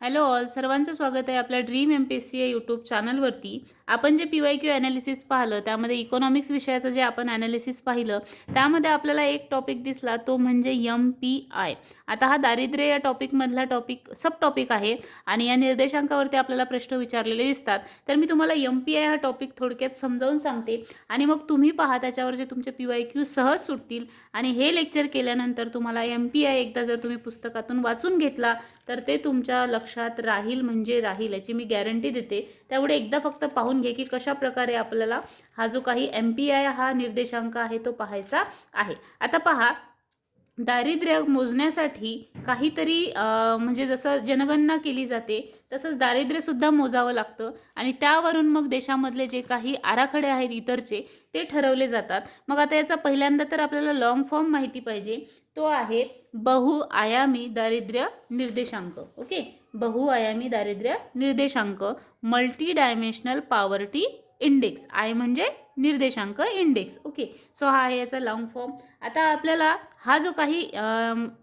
Hello all सर्वांचं स्वागत आहे आपल्या dream M P S C या यूट्यूब चॅनलवरती. आपण J P Y Q analysis पाहिलं त्यामध्ये इकॉनॉमिक्स विषयाचं जे आपण ॲनालिसिस पाहिलं त्यामध्ये आपल्याला एक टॉपिक दिसला तो म्हणजे यम पी आय आता हा दारिद्र्य या टॉपिकमधला टॉपिक सब टॉपिक आहे आणि या निर्देशांकावरती आपल्याला प्रश्न विचारलेले दिसतात. तर मी तुम्हाला यम पी आय हा टॉपिक थोडक्यात समजावून सांगते आणि मग तुम्ही पहा त्याच्यावर जे तुमचे पी वाय क्यू सहज सुटतील. आणि हे लेक्चर केल्यानंतर तुम्हाला एम पी आय एकदा जर तुम्ही पुस्तकातून वाचून घेतला तर ते तुमच्या लक्ष लक्षात राहील म्हणजे राहील याची मी गॅरंटी देते. त्यामुळे एकदा फक्त पाहून घे की कशा प्रकारे आपल्याला हा जो काही एम पी आय हा निर्देशांक आहे तो पाहायचा आहे. आता पहा दारिद्र्य मोजण्यासाठी काहीतरी म्हणजे जसं जनगणना केली जाते तसंच दारिद्र्यसुद्धा मोजावं लागतं आणि त्यावरून मग देशामधले जे काही आराखडे आहेत इतरचे ते ठरवले जातात. मग आता याचा पहिल्यांदा तर आपल्याला लॉंग फॉर्म माहिती पाहिजे तो आहे बहुआयामी दारिद्र्य निर्देशांक. ओके? बहुआयामी दारिद्र्य निर्देशांक multi dimensional poverty index I म्हणजे निर्देशांक इंडेक्स ओके सो हा आहे याचा लॉंग फॉर्म आता आपल्याला हा जो काही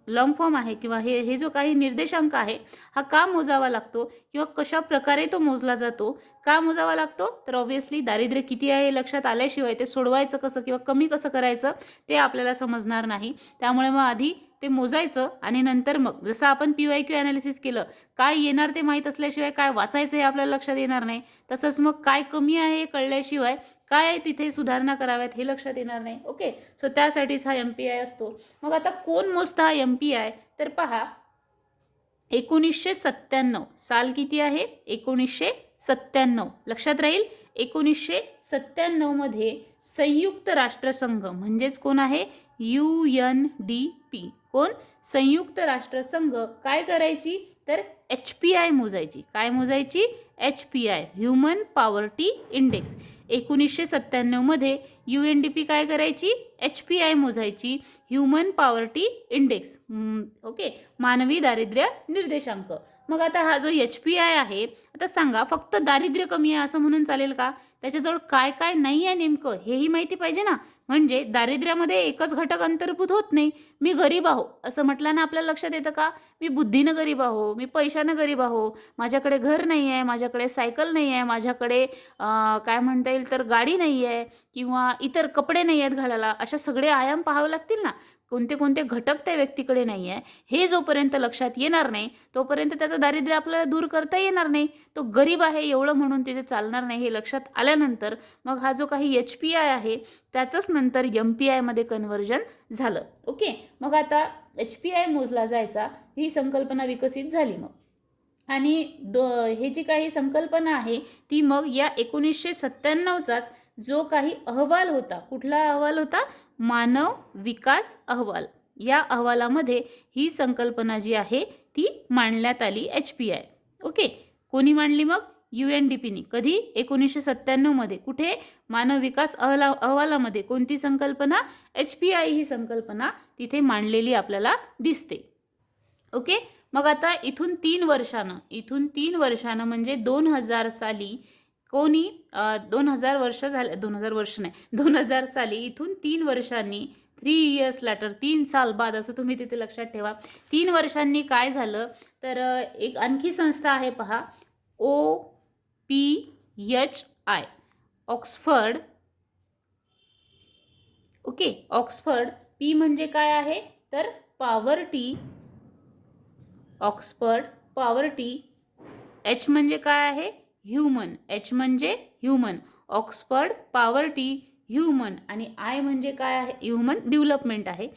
लॉंग फॉर्म आहे किंवा हे हे जो काही निर्देशांक आहे हा का मोजावा लागतो किंवा कशा प्रकारे तो मोजला जातो का मोजावा लागतो? तर ऑब्व्हियसली दारिद्र्य किती आहे हे लक्षात आल्याशिवाय ते सोडवायचं कसं किंवा कमी कसं करायचं ते आपल्याला समजणार नाही. त्यामुळे मग आधी ते मोजायचं आणि नंतर मग जसं आपण पी वाय क्यू ॲनालिसिस केलं काय येणार ते माहीत असल्याशिवाय काय वाचायचं हे आपल्याला लक्षात येणार नाही. तसंच मग काय कमी आहे हे कळल्याशिवाय काय तिथे सुधारणा कराव्यात हे लक्षात येणार नाही. ओके सो त्यासाठीच हा एम पी आय असतो. मग आता कोण मोजतं हा एम पी आय तर पहा एकोणीसशे सत्त्याण्णव. साल किती आहे? एकोणीसशे सत्त्याण्णव. लक्षात राहील? एकोणीसशे सत्त्याण्णवमध्ये संयुक्त राष्ट्रसंघ म्हणजेच कोण आहे? यू एन डी पी कोण? संयुक्त राष्ट्रसंघ. काय करायची? तर एच पी आय मोजायची. काय मोजायची? H P I human poverty index. एकोणीसशे सत्त्याण्णवमध्ये यू एन डी पी काय करायची? एच पी आय मोजायची. Human poverty index. ओके. मानवी दारिद्र्य निर्देशांक. मग आता हा जो एच पी आय आहे आता सांगा फक्त दारिद्र्य कमी आहे असं म्हणून चालेल का? त्याच्याजवळ काय काय नाही आहे नेमकं हेही माहिती पाहिजे ना. म्हणजे दारिद्र्यामध्ये एकच घटक अंतर्भूत होत नाही. मी गरीब आहो असं म्हटलं ना आपल्याला लक्षात येतं का? मी बुद्धीनं गरीब आहो मी पैशानं गरीब आहो माझ्याकडे घर नाही आहे माझ्याकडे सायकल नाही आहे माझ्याकडे काय म्हणता येईल तर गाडी नाही आहे किंवा इतर कपडे नाही आहेत घालायला अशा सगळे आयाम पाहावे लागतील ना. कोणते कोणते घटक त्या व्यक्तीकडे नाही आहे हे जोपर्यंत लक्षात येणार नाही तोपर्यंत त्याचं दारिद्र्य आपल्याला दूर करता येणार नाही. तो गरीब आहे एवढं म्हणून तिथे चालणार नाही हे लक्षात आल्यानंतर मग हा जो काही एच पी आय आहे त्याचंच नंतर एम पी आयमध्ये कन्व्हर्जन झालं. ओके मग आता एच पी आय मोजला जायचा ही संकल्पना विकसित झाली मग. आणि दो हे जी काही संकल्पना आहे ती मग या एकोणीसशे सत्त्याण्णवचाच जो काही अहवाल होता कुठला अहवाल होता? मानव विकास अहवाल. या अहवालामध्ये ही संकल्पना जी आहे ती मांडण्यात आली एच पी आय. ओके? कोणी मांडली मग? यू एन डी पीनी कधी? एकोणीसशे सत्त्याण्णवमध्ये कुठे? मानव विकास अहला अहवालामध्ये. कोणती संकल्पना? एच पी आय ही संकल्पना तिथे मांडलेली आपल्याला दिसते. ओके? मग आता इथून तीन वर्षानं इथून तीन वर्षानं म्हणजे दोन हजार साली कोणी दोन हजार वर्ष झाले दोन हजार वर्ष नाही दोन हजार साली इथून तीन वर्षांनी थ्री इयर्स लॅटर तीन साल बाद असं तुम्ही तिथे लक्षात ठेवा. तीन वर्षांनी काय झालं? तर एक आणखी संस्था आहे पहा O P H I Oxford. Okay Oxford P म्हणजे काय आहे? तर पॉवर्टी ऑक्सफर्ड पॉवर्टी एच म्हणजे काय आहे? ह्युमन एच म्हणजे ह्युमन. Oxford poverty human. आणि आय म्हणजे काय आहे? ह्युमन डेव्हलपमेंट आहे.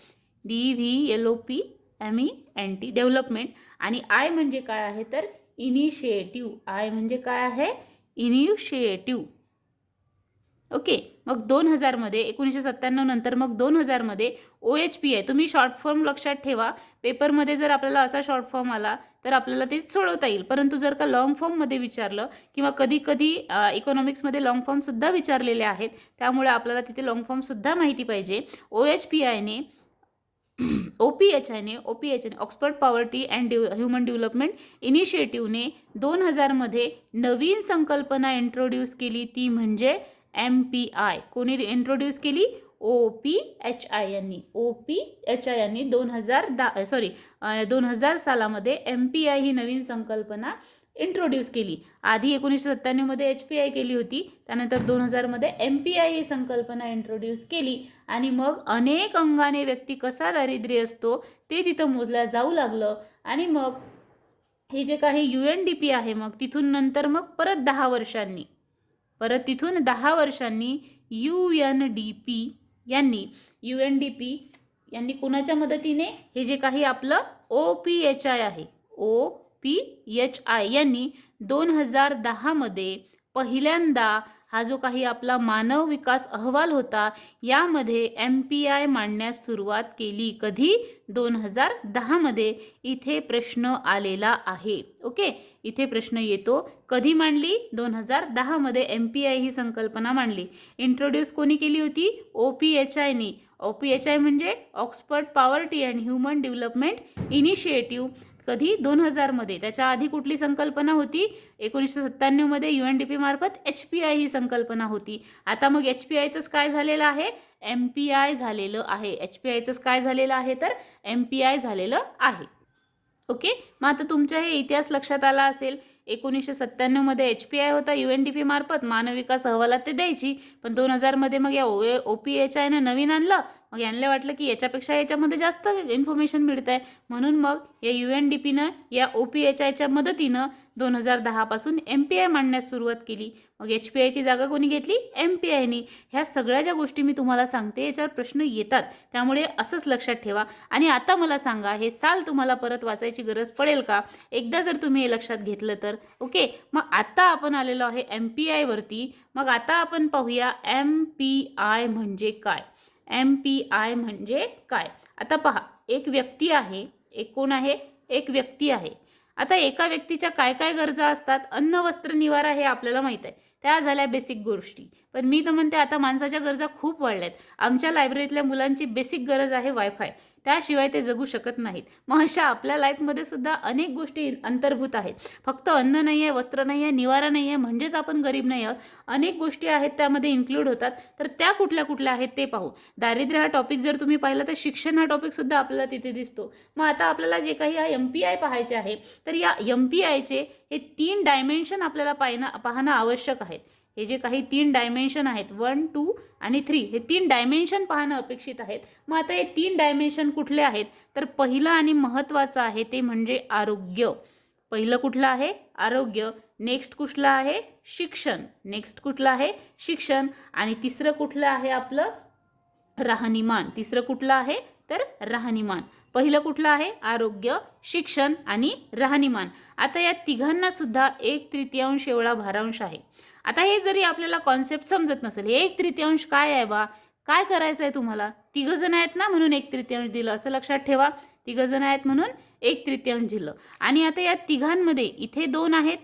D V L O P M E N T development आणि आय म्हणजे काय आहे? तर इनिशिएटिव्ह आय म्हणजे काय आहे? इनिशिएटिव्ह ओके मग दोन हजारमध्ये एकोणीसशे सत्त्याण्णव नंतर मग दोन हजारमध्ये ओ एच पी आहे. तुम्ही शॉर्ट फॉर्म लक्षात ठेवा. पेपरमध्ये जर आपल्याला असा शॉर्ट फॉर्म आला तर आपल्याला ते सोडवता येईल. परंतु जर का लॉंग फॉर्ममध्ये विचारलं किंवा कधी कधी इकॉनॉमिक्समध्ये लॉंग फॉर्मसुद्धा विचारलेले आहेत त्यामुळे आपल्याला तिथे लॉंग फॉर्मसुद्धा माहिती पाहिजे. ओ एच पी आयने ओ पी एच आयने O P H आयने Oxford poverty and due human development इनिशिएटिव्हने दोन हजारमध्ये नवीन संकल्पना इंट्रोड्यूस केली ती म्हणजे एम पी आय कोणी इंट्रोड्यूस केली? ओ पी एच आय यांनी ओ पी एच आय यांनी दोन हजार दहा सॉरी दोन हजार सालामध्ये एम पी आय ही नवीन संकल्पना इंट्रोड्यूस केली. आधी एकोणीसशे सत्त्याण्णवमध्ये एच पी आय केली होती त्यानंतर दोन हजारमध्ये एम पी आय ही संकल्पना इंट्रोड्यूस केली आणि मग अनेक अंगाने व्यक्ती कसा दारिद्र्य असतो ते तिथं मोजल्या जाऊ लागलं आणि मग हे जे काही यू एन डी पी आहे मग तिथून नंतर मग परत दहा वर्षांनी परत तिथून दहा वर्षांनी यू एन डी पी यांनी यू एन डी पी यांनी कुणाच्या मदतीने? हे जे काही आपलं ओ पी एच आय आहे ओ पी एच आय यांनी दोन हजार दहामध्ये पहिल्यांदा हा जो काही आपला मानव विकास अहवाल होता यामध्ये एम पी आय मांडण्यास सुरुवात केली कधी? दोन हजार दहामध्ये इथे प्रश्न आलेला आहे. ओके? इथे प्रश्न येतो. कधी मांडली? दोन हजार दहामध्ये एम पी आय ही संकल्पना मांडली. इंट्रोड्यूस कोणी केली होती? ओ पी एच आयनी ओ पी एच आय म्हणजे Oxford poverty and human development initiative कधी? दोन हजारमध्ये त्याच्या आधी कुठली संकल्पना होती? एकोणीसशे सत्त्याण्णवमध्ये यू एन डी पी मार्फत एच पी आय ही संकल्पना होती. आता मग एच पी आयचंच काय झालेलं आहे? एम पी आय झालेलं आहे. एच पी आयचंच काय झालेलं आहे तर एम पी आय झालेलं आहे. ओके? मग आता तुमच्या हे इतिहास लक्षात आला असेल. एकोणीसशे सत्त्याण्णवमध्ये एच पी आय होता यू एन डी पी मार्फत. मानविकास अहवालात ते द्यायची. पण दोन हजारमध्ये मग या ओ ओ पी एच आयनं नवीन आणलं. मग यांना वाटलं की याच्यापेक्षा याच्यामध्ये जास्त इन्फॉर्मेशन मिळत आहे म्हणून मग या यू एन डी पीनं या ओ पी एच आयच्या मदतीनं दोन हजार दहापासून एम पी आय मांडण्यास सुरुवात केली. मग एच पी आयची जागा कोणी घेतली? एम पी आयनी ह्या सगळ्या ज्या गोष्टी मी तुम्हाला सांगते याच्यावर प्रश्न येतात. त्यामुळे असंच लक्षात ठेवा. आणि आता मला सांगा हे साल तुम्हाला परत वाचायची गरज पडेल का? एकदा जर तुम्ही हे लक्षात घेतलं तर. ओके? मग आता आपण आलेलो आहे एम पी आयवरती मग आता आपण पाहूया एम पी आय म्हणजे काय? एम पी आय म्हणजे काय? आता पहा एक व्यक्ती आहे एक कोण आहे? एक व्यक्ती आहे. आता एका व्यक्तीच्या काय काय गरजा असतात? अन्न वस्त्र निवारा हे आपल्याला माहीत आहे. त्या झाल्या बेसिक गोष्टी. पण मी तर म्हणते आता माणसाच्या गरजा खूप वाढल्या आहेत आमच्या लायब्ररीतल्या मुलांची बेसिक गरज आहे वायफाय त्याशिवाय ते जगू शकत नाहीत. मग अशा आपल्या लाईफमध्ये सुद्धा अनेक गोष्टी अंतर्भूत आहेत. फक्त अन्न नाही आहे वस्त्र नाही आहे निवारा नाही आहे म्हणजेच आपण गरीब नाही आहोत. अनेक गोष्टी आहेत त्यामध्ये इन्क्लूड होतात. तर त्या कुठल्या कुठल्या आहेत ते पाहू. दारिद्र्य हा टॉपिक जर तुम्ही पाहिला तर शिक्षण हा टॉपिकसुद्धा आपल्याला तिथे दिसतो. मग आता आपल्याला जे काही हा एम पी आय पाहायचे आहे तर या एम पी आयचे हे तीन डायमेन्शन आपल्याला पाहणं पाहणं आवश्यक आहेत. हे जे काही तीन डायमेन्शन आहेत वन टू आणि थ्री हे तीन डायमेन्शन पाहणं अपेक्षित आहेत. मग आता हे तीन डायमेन्शन कुठले आहेत? तर पहिलं आणि महत्त्वाचं आहे ते म्हणजे आरोग्य. पहिलं कुठलं आहे? आरोग्य. नेक्स्ट कुठलं आहे? शिक्षण. नेक्स्ट कुठलं आहे? शिक्षण. आणि तिसरं कुठलं आहे आपलं? राहणीमान. तिसरं कुठलं आहे? तर राहणीमान. पहिलं कुठलं आहे? आरोग्य शिक्षण आणि राहणीमान. आता या तिघांना सुद्धा एक तृतीयांश एवढा भारांश आहे. आता हे जरी आपल्याला कॉन्सेप्ट समजत नसेल हे एक तृतीयांश काय आहे बा? काय करायचं आहे तुम्हाला? तिघं जण आहेत ना म्हणून एक तृतीयांश दिलं. असं लक्षात ठेवा. तिघं जण आहेत म्हणून एक तृतीयांश दिलं. आणि आता या तिघांमध्ये इथे दोन आहेत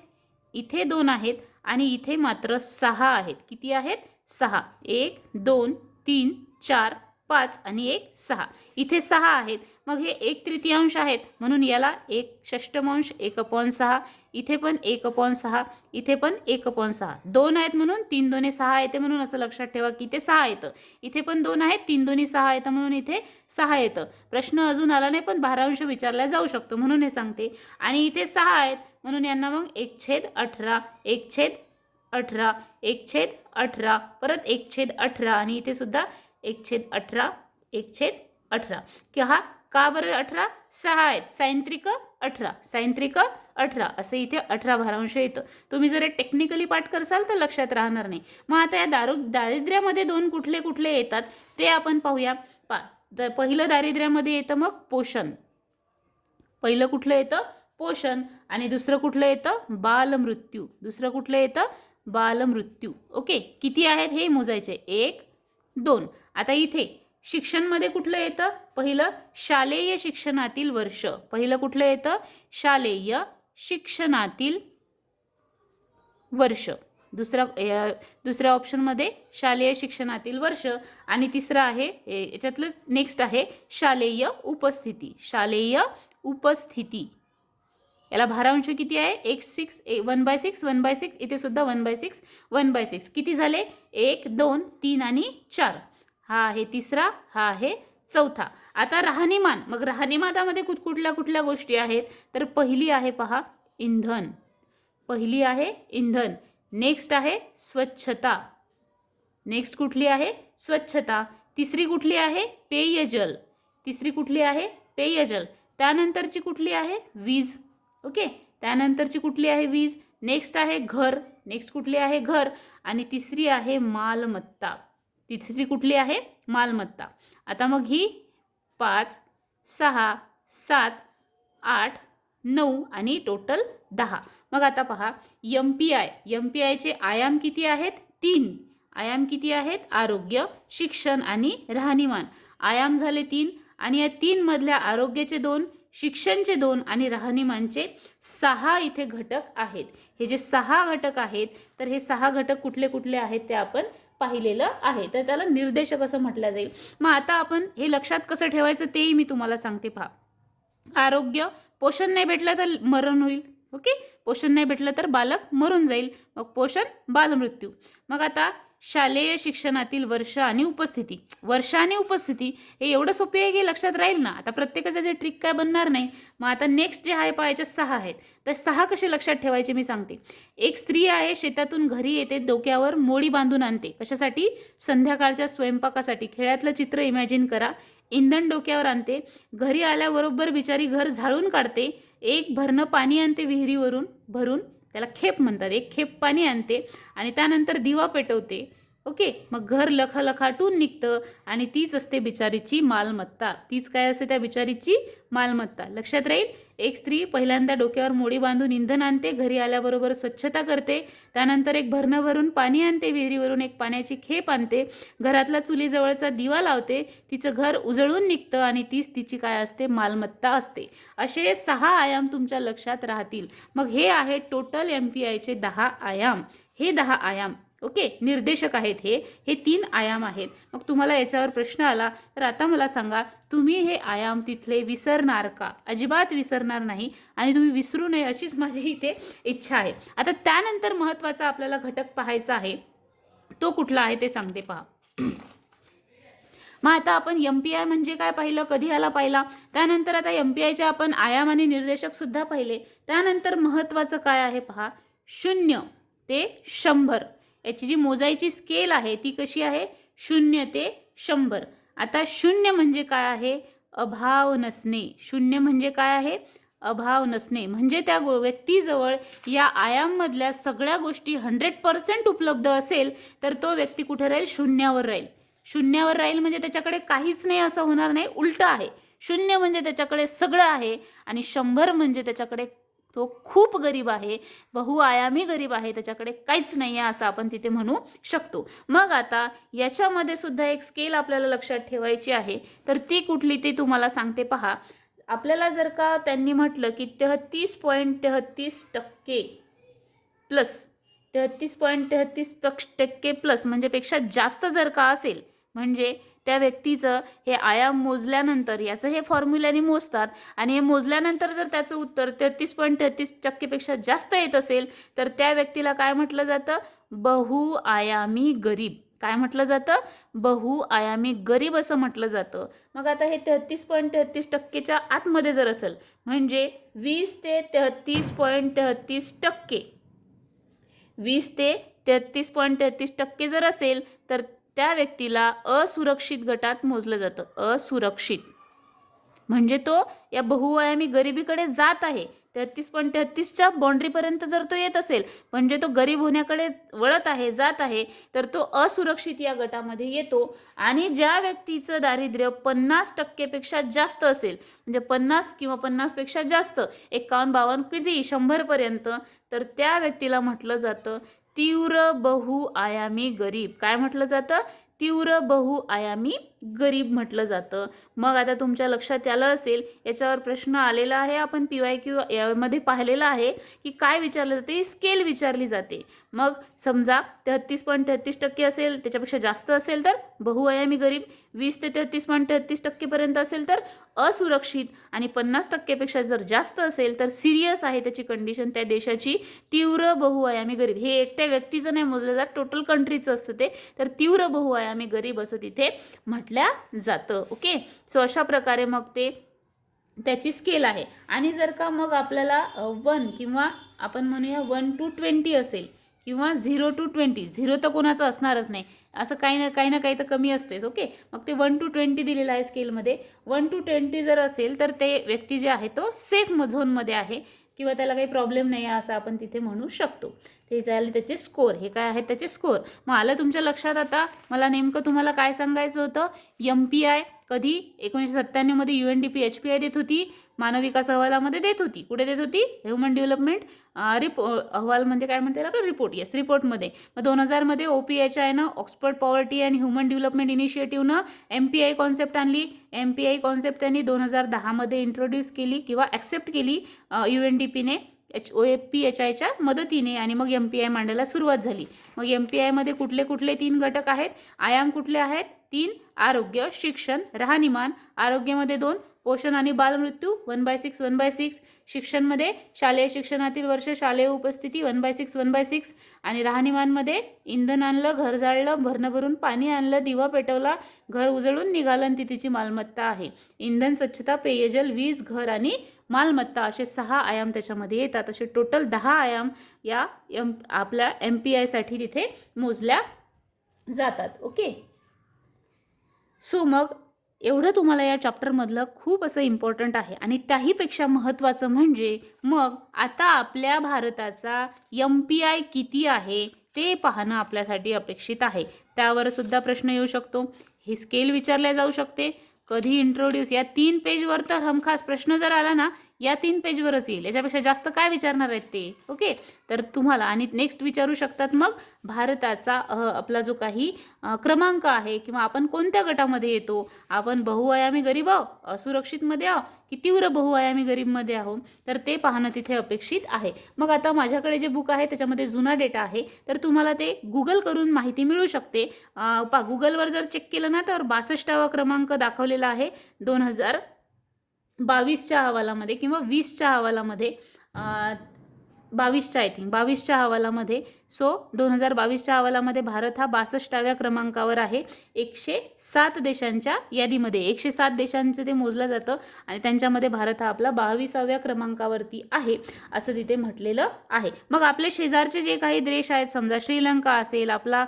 इथे दोन आहेत आणि इथे मात्र सहा आहेत. किती आहेत? सहा. एक दोन तीन चार पाच आणि एक सहा. इथे सहा आहेत. मग हे एक तृतीयांश आहेत. म्हणून याला एक षष्टमांश एक अपॉन सहा. इथे पण एक अपॉन सहा. इथे पण एक अपॉन सहा. दोन आहेत म्हणून तीन दोन्ही सहा येते म्हणून असं लक्षात ठेवा की इथे सहा येतं. इथे पण दोन आहेत तीन दोन्ही सहा येतं म्हणून इथे सहा येतं. प्रश्न अजून आला नाही पण बारांश विचारला जाऊ शकतो म्हणून हे सांगते. आणि इथे सहा आहेत म्हणून यांना मग एक छेद अठरा एक छेद अठरा एक छेद अठरा. परत एक छेद अठरा आणि इथे सुद्धा एक छेद अठरा एक छेद अठरा. की हा का बरं अठरा? सहा आहेत. सायंत्रिक अठरा. सायंत्रिक अठरा. असं इथे अठरा भारांश येतं. तुम्ही जर टेक्निकली पाठ करसाल तर लक्षात राहणार नाही. मग आता या दारू दारिद्र्यामध्ये दोन कुठले कुठले येतात ते आपण पाहूया. पा द पहिलं दारिद्र्यामध्ये येतं मग पोषण. पहिलं कुठलं येतं? पोषण. आणि दुसरं कुठलं येतं? बालमृत्यू. दुसरं कुठलं येतं? बालमृत्यू. ओके? किती आहेत? हे मोजायचे. एक दोन. आता इथे शिक्षणमध्ये कुठलं येतं? पहिलं शालेय शिक्षणातील वर्ष. पहिलं कुठलं येतं? शालेय शिक्षणातील वर्ष. दुसरा दुसऱ्या ऑप्शनमध्ये शालेय शिक्षणातील वर्ष. आणि तिसरं आहे याच्यातलंच नेक्स्ट आहे शालेय उपस्थिती. शालेय उपस्थिती. याला भारांश किती आहे? एक six a one by six one by six इथे सुद्धा one by six one by six किती झाले? एक दोन तीन आणि चार. हा आहे तिसरा हा आहे चौथा. आता राहणीमान मग राहणीमानामध्ये कुठ कुठल्या कुठल्या गोष्टी आहेत? तर पहिली आहे पहा इंधन. पहिली आहे इंधन. नेक्स्ट आहे स्वच्छता. नेक्स्ट कुठली आहे? स्वच्छता. तिसरी कुठली आहे? पेयजल. तिसरी कुठली आहे? पेयजल. त्यानंतरची कुठली आहे? वीज. ओके? त्यानंतरची कुठली आहे वीज? नेक्स्ट आहे घर. नेक्स्ट कुठली आहे घर? आणि तिसरी आहे मालमत्ता. तिसरी कुठली आहे? मालमत्ता. आता मग ही पाच सहा सात आठ नऊ आणि टोटल दहा. मग आता पहा M P I M P आयचे आयाम किती आहेत? तीन. आयाम किती आहेत? आरोग्य शिक्षण आणि राहणीमान. आयाम झाले तीन आणि या तीनमधल्या आरोग्याचे दोन शिक्षणचे दोन आणि राहणीमानचे सहा इथे घटक आहेत. हे जे सहा घटक आहेत तर हे सहा घटक कुठले कुठले आहेत ते आपण पाहिलेलं आहे. तर त्याला निर्देशक असं म्हटलं जाईल. मग आता आपण हे लक्षात कसं ठेवायचं तेही मी तुम्हाला सांगते पहा. आरोग्य पोषण नाही भेटलं तर मरण होईल. ओके? पोषण नाही भेटलं तर बालक मरून जाईल. मग पोषण बालमृत्यू. मग आता शालेय शिक्षणातील वर्ष आणि उपस्थिती. वर्ष आणि उपस्थिती हे एवढं सोपी आहे की लक्षात राहील ना? आता प्रत्येकाचं जे ट्रिक काय बनणार नाही मग आता नेक्स्ट जे आहे पाहायचे सहा आहेत. तर सहा कसे लक्षात ठेवायचे मी सांगते. एक स्त्री आहे शेतातून घरी येते डोक्यावर मोडी बांधून आणते. कशासाठी? संध्याकाळच्या स्वयंपाकासाठी. खेळातलं चित्र इमॅजिन करा. इंधन डोक्यावर आणते. घरी आल्याबरोबर बिचारी घर झाडून काढते. एक भरणं पाणी आणते विहिरीवरून भरून. त्याला खेप म्हणतात. एक खेप पाणी आणते आणि त्यानंतर दिवा पेटवते. ओके? मग घर लखालखाटून निघतं आणि तीच असते बिचारीची मालमत्ता. तीच काय असते त्या बिचारीची मालमत्ता. लक्षात राहील? एक स्त्री पहिल्यांदा डोक्यावर मोडी बांधून इंधन आणते घरी आल्याबरोबर स्वच्छता करते त्यानंतर एक भरणं भरून पाणी आणते विहिरीवरून एक पाण्याची खेप आणते घरातला चुलीजवळचा दिवा लावते तिचं घर उजळून निघतं आणि तीच तिची काय असते? मालमत्ता असते. असे सहा आयाम तुमच्या लक्षात राहतील. मग हे आहे टोटल एम पी आयचे दहा आयाम. हे दहा आयाम. ओके निर्देशक आहेत हे. हे तीन आयाम आहेत. मग तुम्हाला याच्यावर प्रश्न आला तर आता मला सांगा तुम्ही हे आयाम तिथले विसरणार का? अजिबात विसरणार नाही आणि तुम्ही विसरू नये अशीच माझी इथे इच्छा आहे. आता त्यानंतर महत्त्वाचा आपल्याला घटक पाहायचा आहे. तो कुठला आहे ते सांगते पहा. मग आता आपण एम पी आय म्हणजे काय पाहिलं? कधी आला पाहिला? त्यानंतर आता एम पी आयचे आपण आयाम आणि निर्देशकसुद्धा पाहिले. त्यानंतर महत्त्वाचं काय आहे पहा? शून्य ते शंभर. याची जी मोजायची स्केल आहे ती कशी आहे? शून्य ते शंभर. आता शून्य म्हणजे काय आहे? अभाव नसणे. शून्य म्हणजे काय आहे? अभाव नसणे. म्हणजे त्या गो व्यक्तीजवळ या आयाममधल्या सगळ्या गोष्टी हंड्रेड पर्सेंट उपलब्ध असेल तर तो व्यक्ती कुठे राहील? शून्यावर राहील. शून्यावर राहील म्हणजे त्याच्याकडे काहीच नाही असं होणार नाही. उलटं आहे. शून्य म्हणजे त्याच्याकडे सगळं आहे आणि शंभर म्हणजे त्याच्याकडे तो खूप गरीब आहे बहुआयामी गरीब आहे त्याच्याकडे काहीच नाही आहे असं आपण तिथे म्हणू शकतो. मग आता याच्यामध्ये सुद्धा एक स्केल आपल्याला लक्षात ठेवायची आहे तर ती कुठली ती तुम्हाला सांगते पहा. आपल्याला जर का त्यांनी म्हटलं की तेहत्तीस पॉईंट तेहत्तीस टक्के प्लस तेहत्तीस पॉईंट तेहत्तीस टक्के प्लस म्हणजे पेक्षा जास्त जर का असेल म्हणजे त्या व्यक्तीचं हे आयाम मोजल्यानंतर याचं हे फॉर्म्युल्याने मोजतात आणि हे मोजल्यानंतर जर त्याचं उत्तर तेहतीस पॉईंट तेहत्तीस टक्केपेक्षा जास्त येत असेल तर त्या व्यक्तीला काय म्हटलं जातं? बहुआयामी गरीब. काय म्हटलं जातं? बहुआयामी गरीब असं म्हटलं जातं. मग आता हे तेहत्तीस पॉईंट तेहत्तीस टक्केच्या आतमध्ये जर असेल म्हणजे वीस ते तेहत्तीस पॉईंट तेहत्तीस टक्के. वीस ते तेहत्तीस पॉईंट तेहत्तीस टक्के जर असेल तर त्या व्यक्तीला असुरक्षित गटात मोजलं जातं. असुरक्षित. म्हणजे तो या बहुआयामी गरिबीकडे जात आहे. तेहत्तीस पॉईंट तेहत्तीसच्या बाउंड्रीपर्यंत जर तो येत असेल म्हणजे तो गरीब होण्याकडे वळत आहे जात आहे तर तो असुरक्षित या गटामध्ये येतो. आणि ज्या व्यक्तीचं दारिद्र्य पन्नास टक्केपेक्षा जास्त असेल म्हणजे पन्नास किंवा पन्नासपेक्षा जास्त एकावन्न बावन्न किती शंभरपर्यंत तर त्या व्यक्तीला म्हटलं जातं तीव्र बहुआयामी गरीब. काय म्हटलं जातं? तीव्र बहुआयामी गरीब म्हटलं जातं. मग आता तुमच्या लक्षात आलं असेल याच्यावर प्रश्न आलेला आहे आपण पी वाय क्यू यामध्ये पाहिलेलं आहे की काय विचारलं जाते? स्केल विचारली जाते. मग समजा तेहत्तीस पॉईंट तेहत्तीस टक्के असेल त्याच्यापेक्षा जास्त असेल तर बहुआयामी गरीब. वीस ते तेहत्तीस पॉईंट तेहत्तीस टक्केपर्यंत असेल तर असुरक्षित आणि पन्नास टक्केपेक्षा जर जास्त असेल तर सिरियस आहे त्याची कंडिशन त्या देशाची तीव्र बहुआयामी गरीब. हे एकट्या व्यक्तीचं नाही मोजलं जात टोटल कंट्रीचं असतं ते. तर तीव्र बहुआयामी गरीब असं तिथे म्हटल्या जातं. ओके सो अशा प्रकारे मग ते त्याची स्केल आहे. आणि जर का मग आपल्याला वन किंवा आपण म्हणूया वन टू ट्वेंटी असेल किंवा झिरो टू ट्वेंटी. झिरो तर कोणाचं असणारच नाही. असं काही ना काही ना काही तर कमी असतेच ओके? मग ते वन टू ट्वेंटी दिलेलं आहे स्केलमध्ये. वन टू ट्वेंटी जर असेल तर ते व्यक्ती जे आहे तो सेफ म झोनमध्ये आहे किंवा त्याला काही प्रॉब्लेम नाही आहे असं आपण तिथे म्हणू शकतो. ते झाले त्याचे स्कोर हे काय आहेत त्याचे स्कोर मग आलं तुमच्या लक्षात आता? मला नेमकं तुम्हाला काय सांगायचं होतं? एम पी आय कधी एकोणीसशे सत्त्याण्णवमध्ये U N D P H P I देत होती मानव विकास अहवालामध्ये देत होती. कुठे देत होती? ह्युमन डेव्हलपमेंट रिपो अहवाल म्हणजे काय म्हणते आपलं? रिपोर्ट. येस रिपोर्टमध्ये मग दोन हजारमध्ये ओ पी एच आयनं Oxford poverty and human development इनिशिएटिव्हनं M P I concept आणली. एम पी आय कॉन्सेप्ट त्यांनी दोन हजार दहामध्ये इंट्रोड्यूस केली किंवा ॲक्सेप्ट केली यू एन डी पीने H O A P H आयच्या मदतीने आणि मग एम पी आय मांडायला सुरुवात झाली. मग एम पी आयमध्ये कुठले कुठले तीन घटक आहेत? आयाम कुठले आहेत? तीन आरोग्य शिक्षण राहणीमान आरोग्यामध्ये दोन पोषण आणि बालमृत्यू one by six one by six. शिक्षणमध्ये शालेय शिक्षणातील वर्ष शालेय उपस्थिती one by six one by six. आणि राहणीमानमध्ये इंधन आणलं घर जाळलं भरणं भरून पाणी आणलं दिवा पेटवला घर उजळून निघालं आणि ती तिची मालमत्ता आहे. इंधन स्वच्छता पेयजल वीज घर आणि मालमत्ता असे सहा आयाम त्याच्यामध्ये येतात. असे टोटल दहा आयाम या एम आपल्या एम पी आयसाठी तिथे मोजल्या जातात. ओके? सो मग एवढं तुम्हाला या चॅप्टरमधलं खूप असं इम्पॉर्टंट आहे. आणि त्याहीपेक्षा महत्त्वाचं म्हणजे मग आता आपल्या भारताचा एम पी आय किती आहे ते पाहणं आपल्यासाठी अपेक्षित आहे. त्यावर सुद्धा प्रश्न येऊ शकतो. हे स्केल विचारले जाऊ शकते. कधी इंट्रोड्यूस या तीन पेजवर तर हमखास प्रश्न जर आला ना या तीन पेजवरच येईल. याच्यापेक्षा जास्त काय विचारणार आहेत ते? ओके? तर तुम्हाला आणि नेक्स्ट विचारू शकतात मग भारताचा आपला जो काही क्रमांक आहे किंवा आपण कोणत्या गटामध्ये येतो? आपण बहुआयामी गरीब आहो असुरक्षितमध्ये आहो की तीव्र बहुआयामी गरीबमध्ये आहो? तर ते पाहणं तिथे अपेक्षित आहे. मग आता माझ्याकडे जे बुक आहे त्याच्यामध्ये जुना डेटा आहे. तर तुम्हाला ते गुगल करून माहिती मिळू शकते. पा गुगलवर जर चेक केलं ना तर बासष्टावा क्रमांक दाखवलेला आहे दोन हजार बावीसच्या अहवालामध्ये किंवा वीसच्या अहवालामध्ये बावीसच्या आय थिंक बावीसच्या अहवालामध्ये सो दोन हजार बावीसच्या अहवालामध्ये भारत हा बासष्टाव्या क्रमांकावर आहे. एकशे सात देशांच्या यादीमध्ये एकशे सात देशांचं ते मोजलं जातं आणि त्यांच्यामध्ये भारत हा आपला बावीसाव्या क्रमांकावरती आहे असं तिथे म्हटलेलं आहे. मग आपले शेजारचे जे काही देश आहेत समजा श्रीलंका असेल आपला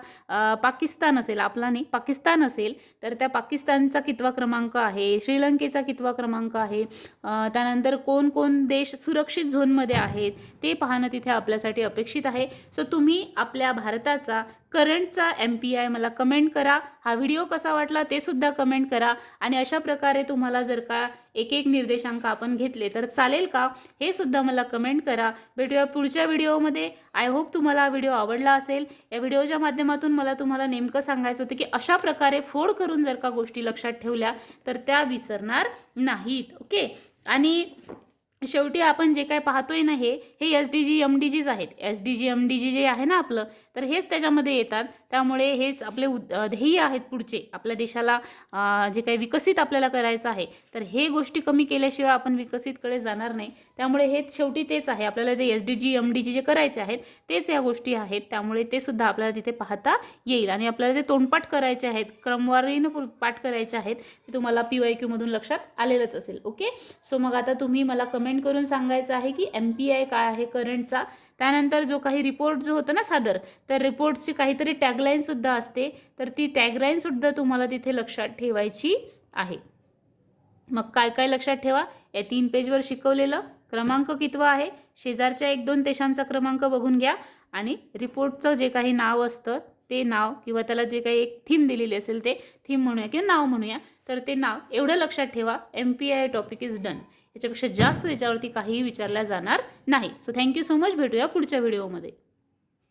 पाकिस्तान असेल आपला नाही पाकिस्तान असेल तर त्या पाकिस्तानचा कितवा क्रमांक आहे श्रीलंकेचा कितवा क्रमांक आहे त्यानंतर कोण कोण देश सुरक्षित झोनमध्ये आहेत ते पाहणं तिथे आपल्यासाठी अपेक्षित आहे. सो तुम्ही आपल्या भारताचा करंटचा एम पी आय मला कमेंट करा. हा व्हिडिओ कसा वाटला ते सुद्धा कमेंट करा. आणि अशा प्रकारे तुम्हाला जर का एक एक निर्देशांक आपण घेतले तर चालेल का? हे सुद्धा मला कमेंट करा. भेटूया पुढच्या व्हिडिओमध्ये आय होप तुम्हाला हा व्हिडिओ आवडला असेल. या व्हिडिओच्या माध्यमातून मला तुम्हाला नेमकं सांगायचं होतं की अशा प्रकारे फोड करून जर का गोष्टी लक्षात ठेवल्या तर त्या विसरणार नाहीत. ओके आणि शेवटी आपण जे काय पाहतोय ना हे हे S D G M D Gs आहेत. S D G M D G जे आहे ना आपलं तर हेच त्याच्यामध्ये येतात. त्यामुळे हेच आपले उद ध्येय आहेत पुढचे. आपल्या देशाला जे काही विकसित आपल्याला करायचं आहे तर हे गोष्टी कमी केल्याशिवाय आपण विकसितकडे जाणार नाही. त्यामुळे हेच शेवटी तेच आहे. आपल्याला ते S D G M D G जे करायचे आहेत तेच या गोष्टी आहेत. त्यामुळे ते सुद्धा आपल्याला तिथे पाहता येईल. आणि आपल्याला ते तोंडपाठ करायचे आहेत क्रमवारीनं पाठ करायचे आहेत ते तुम्हाला पी वाय क्यूमधून लक्षात आलेलंच असेल. ओके? सो मग आता तुम्ही मला कमेंट करून सांगायचं आहे की एम पी आय काय आहे करंटचा त्यानंतर जो काही रिपोर्ट जो होतो ना सादर तर रिपोर्टची काहीतरी टॅगलाईनसुद्धा असते. तर ती टॅगलाईनसुद्धा तुम्हाला तिथे लक्षात ठेवायची आहे. मग काय काय लक्षात ठेवा? या तीन पेजवर शिकवलेलं क्रमांक कितवा आहे? शेजारच्या एक दोन देशांचा क्रमांक बघून घ्या. आणि रिपोर्टचं जे काही नाव असतं ते नाव किंवा त्याला जे काही एक थीम दिलेली असेल ते थीम म्हणूया किंवा नाव म्हणूया. तर ते नाव एवढं लक्षात ठेवा M P I topic is done याच्यापेक्षा जास्त याच्यावरती काहीही विचारल्या जाणार नाही. सो थँक्यू सो मच भेटूया पुढच्या व्हिडिओमध्ये